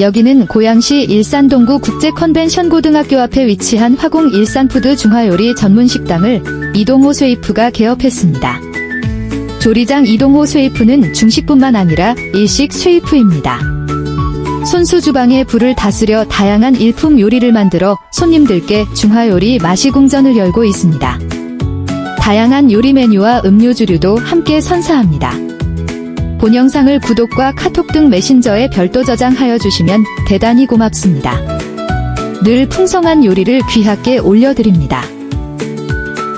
여기는 고양시 일산동구 국제컨벤션고등학교 앞에 위치한 화공 일산푸드 중화요리 전문 식당을 이동호 쇠이프가 개업했습니다. 조리장 이동호 쇠이프는 중식뿐만 아니라 일식 쇠이프입니다. 손수 주방에 불을 다스려 다양한 일품 요리를 만들어 손님들께 중화요리 마시궁전을 열고 있습니다. 다양한 요리 메뉴와 음료주류도 함께 선사합니다. 본 영상을 구독과 카톡 등 메신저에 별도 저장하여 주시면 대단히 고맙습니다. 늘 풍성한 요리를 귀하게 올려드립니다.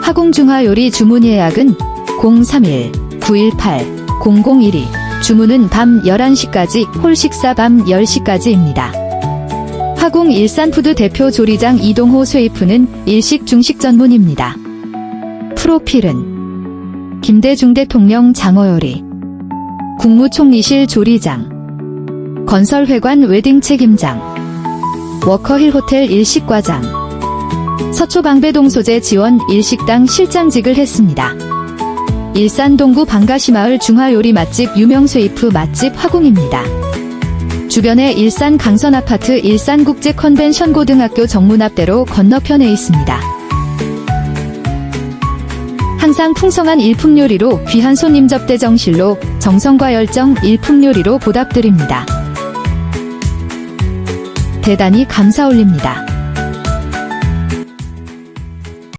화공중화 요리 주문 예약은 031-918-0012 주문은 밤 11시까지 홀 식사 밤 10시까지입니다. 화공 일산푸드 대표 조리장 이동호 쇠이프는 일식 중식 전문입니다. 프로필은 김대중 대통령 장어요리 국무총리실 조리장 건설회관 웨딩 책임장 워커힐 호텔 일식과장 서초방배동 소재 지원 일식당 실장직을 했습니다. 일산 동구 방가시마을 중화요리 맛집 유명 쇠이프 맛집 화공입니다. 주변에 일산 강선아파트 일산국제 컨벤션 고등학교 정문 앞대로 건너편에 있습니다. 항상 풍성한 일품 요리로 귀한 손님 접대 정실로 정성과 열정 일품 요리로 보답드립니다. 대단히 감사 올립니다.